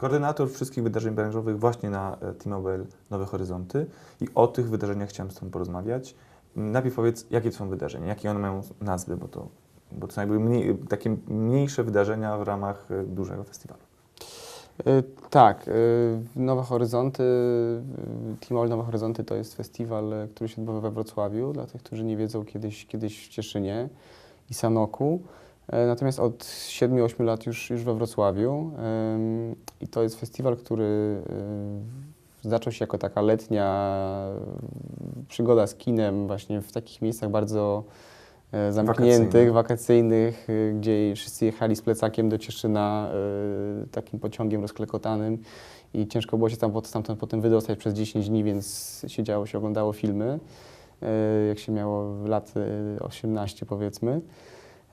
koordynator wszystkich wydarzeń branżowych właśnie na e, T-Mobile Nowe Horyzonty i o tych wydarzeniach chciałem z Tobą porozmawiać. Najpierw powiedz, jakie to są wydarzenia, jakie one mają nazwy, bo to, bo to są jakby mniej, takie mniejsze wydarzenia w ramach e, dużego festiwalu. Y, Tak, Nowe Horyzonty, All Nowe Horyzonty to jest festiwal, który się odbywa we Wrocławiu, dla tych, którzy nie wiedzą, kiedyś, kiedyś w Cieszynie i Sanoku. E, Natomiast od 7-8 lat już, już we Wrocławiu. I to jest festiwal, który y, zaczął się jako taka letnia przygoda z kinem właśnie w takich miejscach bardzo e, zamkniętych, wakacyjnych, gdzie wszyscy jechali z plecakiem do Cieszyna takim pociągiem rozklekotanym. I ciężko było się tam stamtąd potem wydostać przez 10 dni, więc siedziało się, oglądało filmy, jak się miało lat y, 18 powiedzmy.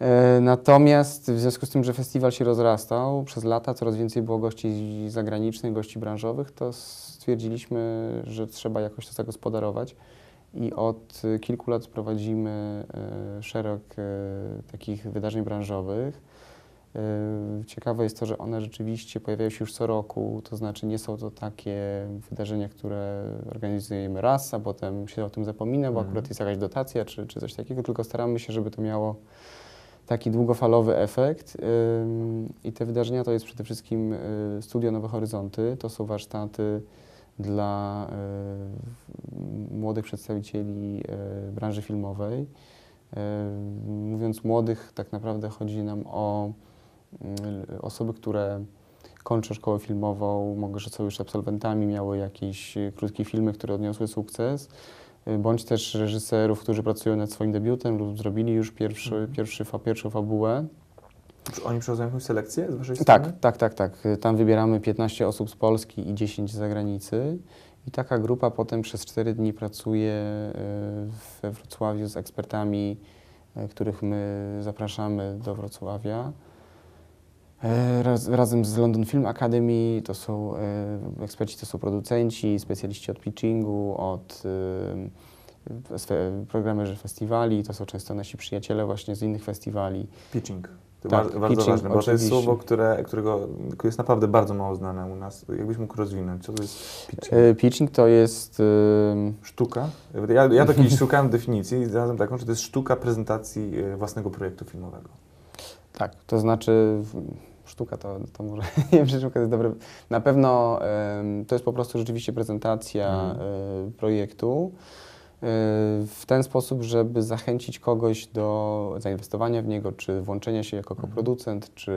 E, Natomiast w związku z tym, że festiwal się rozrastał przez lata, coraz więcej było gości zagranicznych, gości branżowych, to stwierdziliśmy, że trzeba jakoś to zagospodarować. I od kilku lat prowadzimy e, szereg e, takich wydarzeń branżowych. Ciekawe jest to, że one rzeczywiście pojawiają się już co roku, to znaczy nie są to takie wydarzenia, które organizujemy raz, a potem się o tym zapomina, bo Mhm. akurat jest jakaś dotacja czy, czy coś takiego, tylko staramy się, żeby to miało taki długofalowy efekt. I te wydarzenia to jest przede wszystkim y, Studio Nowe Horyzonty, to są warsztaty dla y, młodych przedstawicieli y, branży filmowej. Mówiąc młodych, tak naprawdę chodzi nam o osoby, które kończą szkołę filmową, może są już absolwentami, miały jakieś krótkie filmy, które odniosły sukces, bądź też reżyserów, którzy pracują nad swoim debiutem lub zrobili już pierwszy, Mhm. pierwszy, fa, pierwszą fabułę. Czy Oni przechodzą jakąś selekcję z Waszej Tak, strony? tak, tak, tak. Y, Tam wybieramy 15 osób z Polski i 10 z zagranicy. I taka grupa potem przez 4 dni pracuje y, we Wrocławiu z ekspertami, y, których my zapraszamy do Wrocławia. E, Raz, razem z London Film Academy to są e, eksperci, to są producenci, specjaliści od pitchingu, od e, programerzy festiwali, to są często nasi przyjaciele właśnie z innych festiwali. Pitching. To Tak, bardzo, bardzo ważne, bo to jest oczywiście. słowo, które, którego które jest naprawdę bardzo mało znane u nas. Jakbyś mógł rozwinąć, co to jest pitching? Pitching to jest Sztuka. Ja, ja to kiedyś szukałem definicji i znalazłem taką, że to jest sztuka prezentacji własnego projektu filmowego. Tak, to znaczy sztuka to, to może nie wiem, czy sztuka to jest dobre. Na pewno em, to jest po prostu rzeczywiście prezentacja e, projektu e, w ten sposób, żeby zachęcić kogoś do zainwestowania w niego, czy włączenia się jako Mhm. koproducent, czy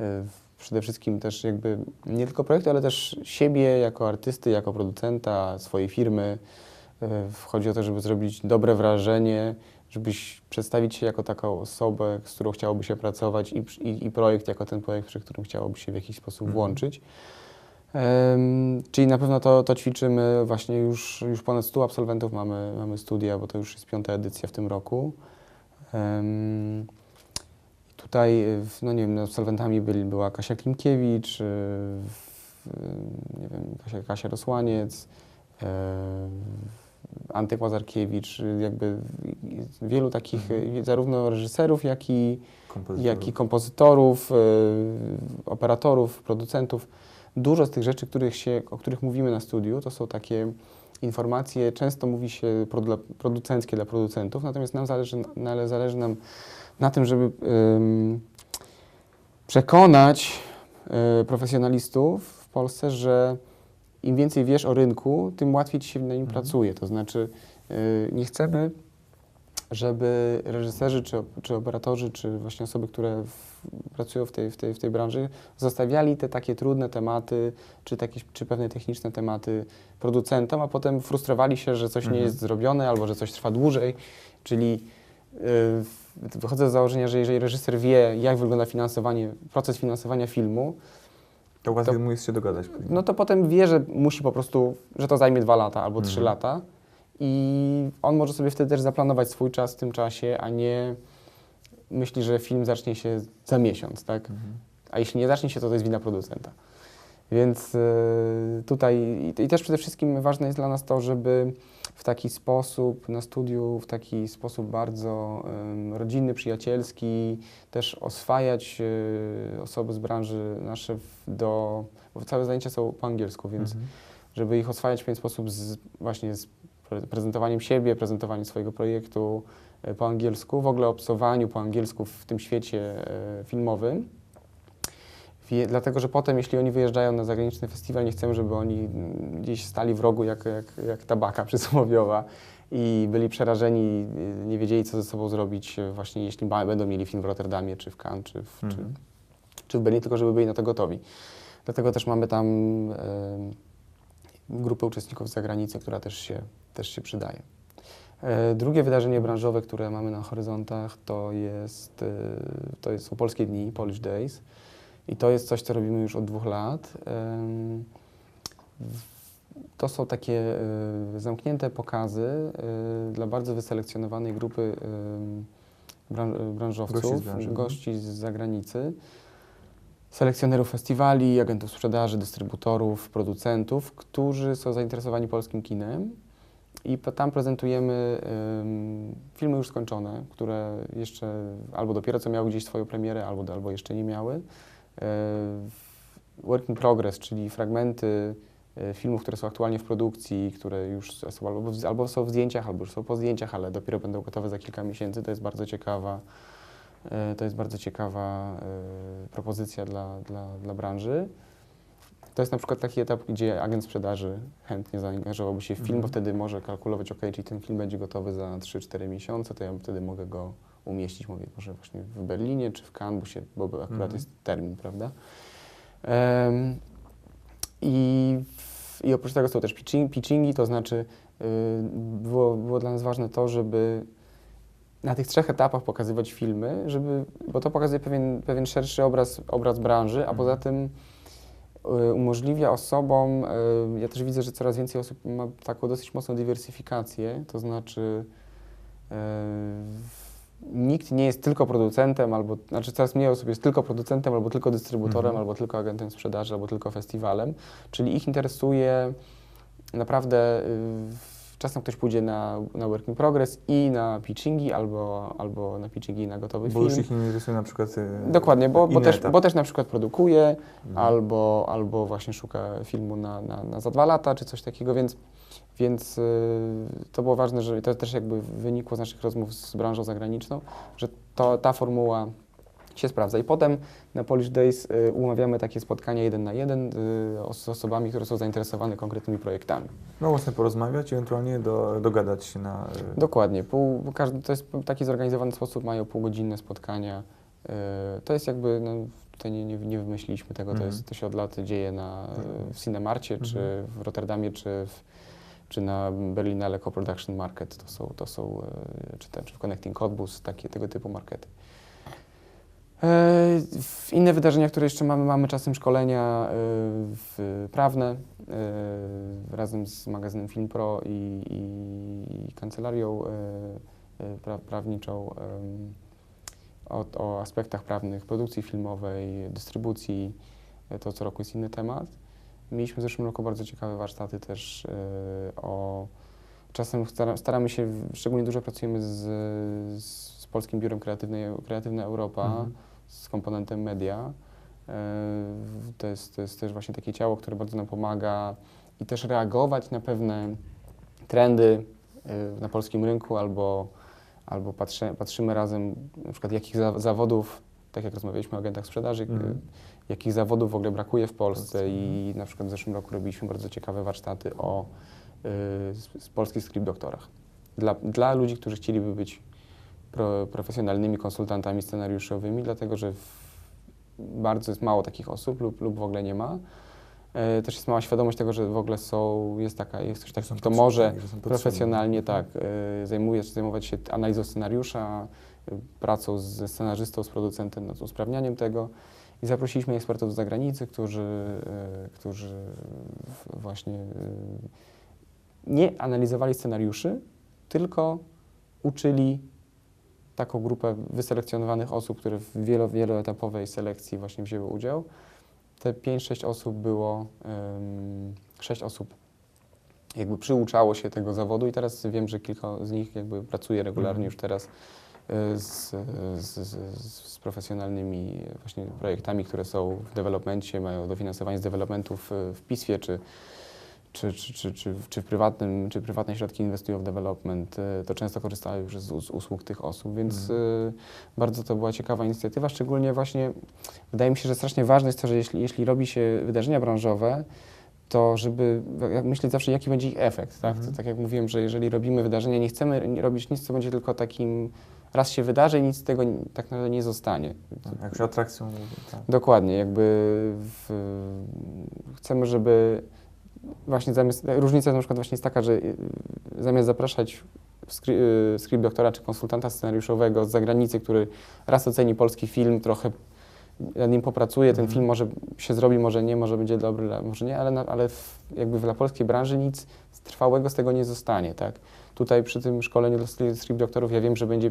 e, przede wszystkim też jakby nie tylko projektu, ale też siebie jako artysty, jako producenta swojej firmy. Chodzi o to, żeby zrobić dobre wrażenie, żebyś przedstawić się jako taką osobę, z którą chciałoby się pracować i, i, i projekt jako ten projekt, przy którym chciałoby się w jakiś sposób Mhm. włączyć. Em, czyli na pewno to, to ćwiczymy właśnie już, już ponad 100 absolwentów mamy, mamy studia, bo to już jest piąta edycja w tym roku. I tutaj, no nie wiem, absolwentami byli, była Kasia Klimkiewicz, y, w- y, nie wiem, Kasia, Kasia Rosłaniec, Antek Łazarkiewicz, y, jakby wielu takich, y, zarówno reżyserów, jak i, Kompozytorów. jak i kompozytorów, y, operatorów, producentów. Dużo z tych rzeczy, których się, o których mówimy na studiu, to są takie informacje, często mówi się producenckie dla producentów, natomiast nam zależy, ale zależy nam na tym, żeby ym, przekonać y, profesjonalistów w Polsce, że im więcej wiesz o rynku, tym łatwiej ci się na nim Mhm. pracuje. To znaczy, y, nie chcemy, żeby reżyserzy, czy, czy operatorzy, czy właśnie osoby, które w, pracują w tej, w, tej, w tej branży, zostawiali te takie trudne tematy, czy, takie, czy pewne techniczne tematy producentom, a potem frustrowali się, że coś nie Mhm. jest zrobione albo że coś trwa dłużej. Czyli y, wychodzę z założenia, że jeżeli reżyser wie, jak wygląda finansowanie, proces finansowania filmu, To łatwiej to- mu jest się dogadać. no to potem wie, że musi po prostu, że to zajmie dwa lata albo trzy Mhm. lata i on może sobie wtedy też zaplanować swój czas w tym czasie, a nie myśli, że film zacznie się za miesiąc, tak? Mhm. A jeśli nie zacznie się, to to jest wina producenta. Więc e, tutaj i, i też przede wszystkim ważne jest dla nas to, żeby w taki sposób na studiu, w taki sposób bardzo em, rodzinny, przyjacielski, też oswajać e, osoby z branży nasze w- do, bo całe zajęcia są po angielsku, więc Mhm. żeby ich oswajać w pewien sposób z, właśnie z pre- prezentowaniem siebie, prezentowaniem swojego projektu e, po angielsku, w ogóle obcowaniu po angielsku w tym świecie e, filmowym. Wie, dlatego, że potem, jeśli oni wyjeżdżają na zagraniczny festiwal, nie chcemy, żeby oni gdzieś stali w rogu jak, jak, jak tabaka przysłowiowa i byli przerażeni, nie wiedzieli, co ze sobą zrobić, właśnie jeśli będą mieli film w Rotterdamie, czy w Cannes, czy w, czy, Mhm. czy w Berlinie, tylko żeby byli na to gotowi. Dlatego też mamy tam grupę uczestników z zagranicy, która też się, też się przydaje. E, Drugie wydarzenie branżowe, które mamy na horyzontach, to, jest, e, to są Polskie Dni, Polish Days. I to jest coś, co robimy już od dwóch lat. To są takie e, zamknięte pokazy e, dla bardzo wyselekcjonowanej grupy bran- branżowców, Gości z branży, mhm. gości z zagranicy selekcjonerów festiwali, agentów sprzedaży, dystrybutorów, producentów, którzy są zainteresowani polskim kinem. I tam prezentujemy ym, filmy już skończone, które jeszcze albo dopiero co miały gdzieś swoją premierę, albo, albo jeszcze nie miały. Work in progress, czyli fragmenty y, filmów, które są aktualnie w produkcji, które już są albo, albo są w zdjęciach, albo już są po zdjęciach, ale dopiero będą gotowe za kilka miesięcy. To jest bardzo ciekawa, y, to jest bardzo ciekawa y, propozycja dla, dla, dla branży. To jest na przykład taki etap, gdzie agent sprzedaży chętnie zaangażowałby się w film, Mhm. bo wtedy może kalkulować, ok, czyli ten film będzie gotowy za 3-4 miesiące, to ja wtedy mogę go umieścić, mówię, może właśnie w Berlinie czy w Cannes, bo, akurat Mhm. jest termin, prawda? Em, i, I oprócz tego są też pitching, pitchingi, to znaczy y, było, było dla nas ważne to, żeby na tych trzech etapach pokazywać filmy, żeby, bo to pokazuje pewien, pewien szerszy obraz, obraz branży, a Mhm. poza tym y, umożliwia osobom, y, ja też widzę, że coraz więcej osób ma taką dosyć mocną dywersyfikację, to znaczy y, nikt nie jest tylko producentem, albo, znaczy coraz mniej osób jest tylko producentem, albo tylko dystrybutorem, Mhm. albo tylko agentem sprzedaży, albo tylko festiwalem, czyli ich interesuje naprawdę, y, czasem ktoś pójdzie na, na work in progress i na pitchingi, albo, albo na pitchingi i na gotowy Bo już film. ich nie interesuje na przykład... y, Dokładnie, bo, bo, też, etap. bo też na przykład produkuje, Mhm. albo, albo właśnie szuka filmu na, na, na za dwa lata, czy coś takiego, więc, więc y, to było ważne, że to też jakby wynikło z naszych rozmów z branżą zagraniczną, że to, ta formuła się sprawdza. I potem na Polish Days y, umawiamy takie spotkania jeden na jeden y, z osobami, które są zainteresowane konkretnymi projektami. No właśnie porozmawiać i ewentualnie do, dogadać się na... Dokładnie. Pół, każdy, to jest taki zorganizowany sposób, mają półgodzinne spotkania. To jest jakby, no, tutaj nie, nie, nie wymyśliliśmy tego, to, Mhm. jest, to się od lat dzieje na, Mhm. w Cinemarcie, czy Mhm. w Rotterdamie, czy, w, czy na Berlinale Co-Production Market. To są, to są yy, czy, te, czy w Connecting Cottbus, takie tego typu markety. Yy, w Inne wydarzenia, które jeszcze mamy, mamy czasem szkolenia w, prawne razem z magazynem Film Pro i, i, kancelarią pra, prawniczą o, o aspektach prawnych produkcji filmowej, dystrybucji. To co roku jest inny temat. Mieliśmy w zeszłym roku bardzo ciekawe warsztaty też yy, o. Czasem stara, staramy się, szczególnie dużo pracujemy z, z, Polskim Biurem Kreatywnej, Kreatywna Europa Mhm. z komponentem media. E, To jest, to jest też właśnie takie ciało, które bardzo nam pomaga i też reagować na pewne trendy e, na polskim rynku albo, albo patrzę, patrzymy razem na przykład jakich za, zawodów, tak jak rozmawialiśmy o agentach sprzedaży, Mhm. E, jakich zawodów w ogóle brakuje w Polsce i na przykład w zeszłym roku robiliśmy bardzo ciekawe warsztaty o y, z, polskich script doktorach. Dla, dla ludzi, którzy chcieliby być pro, profesjonalnymi konsultantami scenariuszowymi, dlatego że w, bardzo jest mało takich osób lub, lub w ogóle nie ma. E, też jest mała świadomość tego, że w ogóle są, jest taka, jest ktoś taki, kto może profesjonalnie tak, y, zajmuje, zajmować się analizą scenariusza, y, pracą ze scenarzystą, z producentem nad usprawnianiem tego. I zaprosiliśmy ekspertów z zagranicy, którzy, y, którzy właśnie y, nie analizowali scenariuszy, tylko uczyli taką grupę wyselekcjonowanych osób, które w wielo, wieloetapowej selekcji właśnie wzięły udział, te 5-6 osób było, ym, 6 osób jakby przyuczało się tego zawodu i teraz wiem, że kilka z nich jakby pracuje regularnie Mhm. już teraz z, z, z, z profesjonalnymi właśnie projektami, które są w developmencie, mają dofinansowanie z developmentów w, w PISFie czy, czy, czy, czy, czy, w prywatnym, czy prywatne środki inwestują w development, y, to często korzystają już z, us- usług tych osób, więc y, bardzo to była ciekawa inicjatywa, szczególnie właśnie wydaje mi się, że strasznie ważne jest to, że jeśli, jeśli robi się wydarzenia branżowe, to żeby myśleć zawsze, jaki będzie ich efekt. Tak? Mhm. To, tak jak mówiłem, że jeżeli robimy wydarzenia, nie chcemy robić nic, co będzie tylko takim, raz się wydarzy i nic z tego tak naprawdę nie zostanie. Jak się atrakcją mówi, tak. Dokładnie, jakby w, chcemy, żeby właśnie zamiast, różnica na przykład właśnie jest taka, że y, zamiast zapraszać skry, y, script doktora czy konsultanta scenariuszowego z zagranicy, który raz oceni polski film, trochę nad nim popracuje, ten Mhm. film może się zrobi, może nie, może będzie dobry, może nie, ale, ale w, jakby dla polskiej branży nic trwałego z tego nie zostanie, tak? Tutaj przy tym szkoleniu dla script doktorów ja wiem, że będzie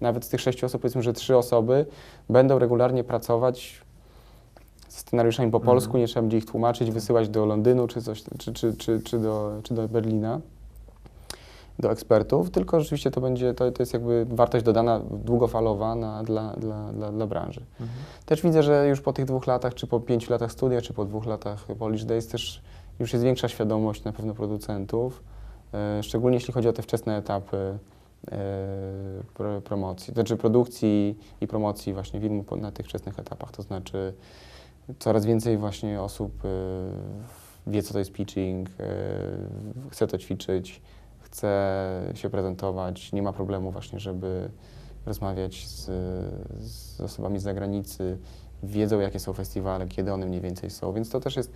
nawet z tych sześciu osób, powiedzmy, że trzy osoby będą regularnie pracować z scenariuszami po Mhm. polsku, nie trzeba będzie ich tłumaczyć, wysyłać do Londynu czy, coś, czy, czy, czy, czy, do, czy do Berlina, do ekspertów, tylko rzeczywiście to będzie, to, to jest jakby wartość dodana długofalowa na, dla, dla, dla, dla branży. Mhm. Też widzę, że już po tych dwóch latach, czy po pięciu latach studia, czy po dwóch latach Polish Days też już jest większa świadomość na pewno producentów, szczególnie jeśli chodzi o te wczesne etapy e, pro, promocji, to znaczy produkcji i promocji właśnie filmu na tych wczesnych etapach, to znaczy coraz więcej właśnie osób e, wie, co to jest pitching, e, chce to ćwiczyć, chce się prezentować, nie ma problemu właśnie, żeby rozmawiać z, z osobami z zagranicy, wiedzą, jakie są festiwale, kiedy one mniej więcej są, więc to też jest,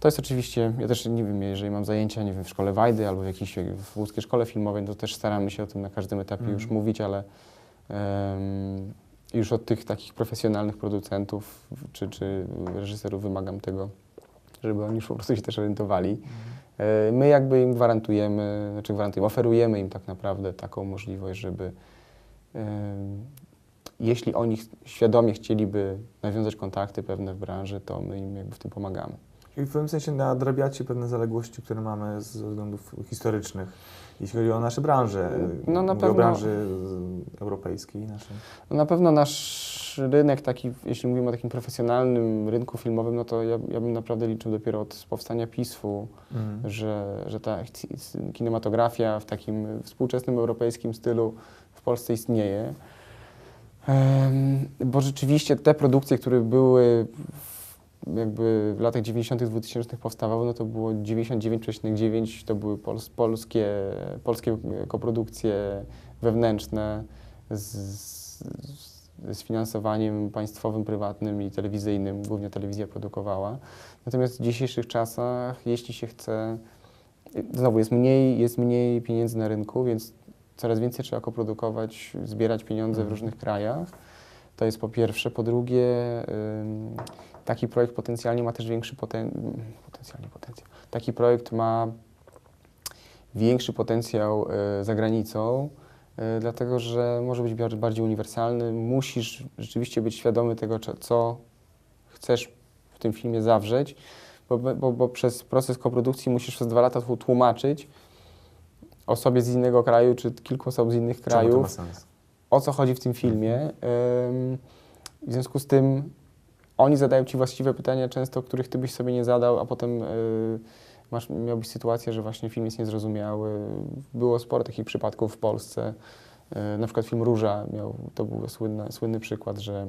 to jest oczywiście, ja też nie wiem, jeżeli mam zajęcia, nie wiem, w szkole Wajdy albo w jakiejś w łódzkiej szkole filmowej, to też staramy się o tym na każdym etapie Mhm. już mówić, ale em, już od tych takich profesjonalnych producentów czy, czy reżyserów wymagam tego, żeby oni już po prostu się też orientowali. E, My jakby im gwarantujemy, znaczy gwarantujemy, oferujemy im tak naprawdę taką możliwość, żeby em, jeśli oni świadomie chcieliby nawiązać kontakty pewne w branży, to my im jakby w tym pomagamy. I w pewnym sensie nadrabiacie pewne zaległości, które mamy ze względów historycznych, jeśli chodzi o nasze branże. No, na Mówię o pewno- branży europejskiej naszej. No na pewno nasz rynek taki, jeśli mówimy o takim profesjonalnym rynku filmowym, no to ja, ja bym naprawdę liczył dopiero od powstania PISF-u, Mhm. że, że ta kinematografia w takim współczesnym europejskim stylu w Polsce istnieje. Bo rzeczywiście te produkcje, które były jakby w latach 90., 2000 powstawały, no to było 99,9 to były pols polskie, polskie koprodukcje wewnętrzne z, z, z finansowaniem państwowym, prywatnym i telewizyjnym. Głównie telewizja produkowała. Natomiast w dzisiejszych czasach, jeśli się chce, znowu jest mniej, jest mniej pieniędzy na rynku, więc coraz więcej trzeba koprodukować, zbierać pieniądze w Mhm. różnych krajach. To jest po pierwsze. Po drugie, taki projekt potencjalnie ma też większy poten potencjalnie potencjał. Taki projekt ma większy potencjał y, za granicą, y, dlatego że może być bar- bardziej uniwersalny. Musisz rzeczywiście być świadomy tego, co chcesz w tym filmie zawrzeć, bo, bo, bo przez proces koprodukcji musisz przez dwa lata tłu- tłumaczyć osobie z innego kraju, czy kilku osób z innych krajów, o co chodzi w tym filmie. W związku z tym oni zadają ci właściwe pytania, często których ty byś sobie nie zadał, a potem y, masz, miałbyś sytuację, że właśnie film jest niezrozumiały. Było sporo takich przypadków w Polsce. Y, Na przykład film Róża miał, to był słynny, słynny przykład, że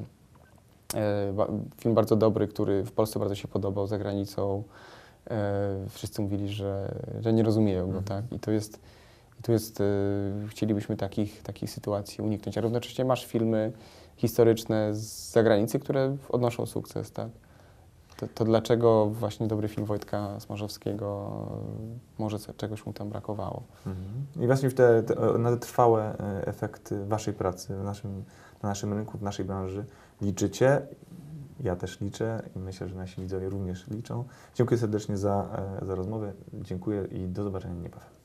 ba- film bardzo dobry, który w Polsce bardzo się podobał, za granicą. Wszyscy mówili, że, że nie rozumieją go, Mhm. tak? I to jest, i tu jest, chcielibyśmy takich, takich sytuacji uniknąć. A równocześnie masz filmy historyczne z zagranicy, które odnoszą sukces, tak? To, to dlaczego właśnie dobry film Wojtka Smarzowskiego może czegoś mu tam brakowało? Mhm. I właśnie w te, te, na te trwałe e, efekty waszej pracy w naszym, na naszym rynku, w naszej branży liczycie. Ja też liczę i myślę, że nasi widzowie również liczą. Dziękuję serdecznie za, e, za rozmowę. Dziękuję i do zobaczenia niebawem.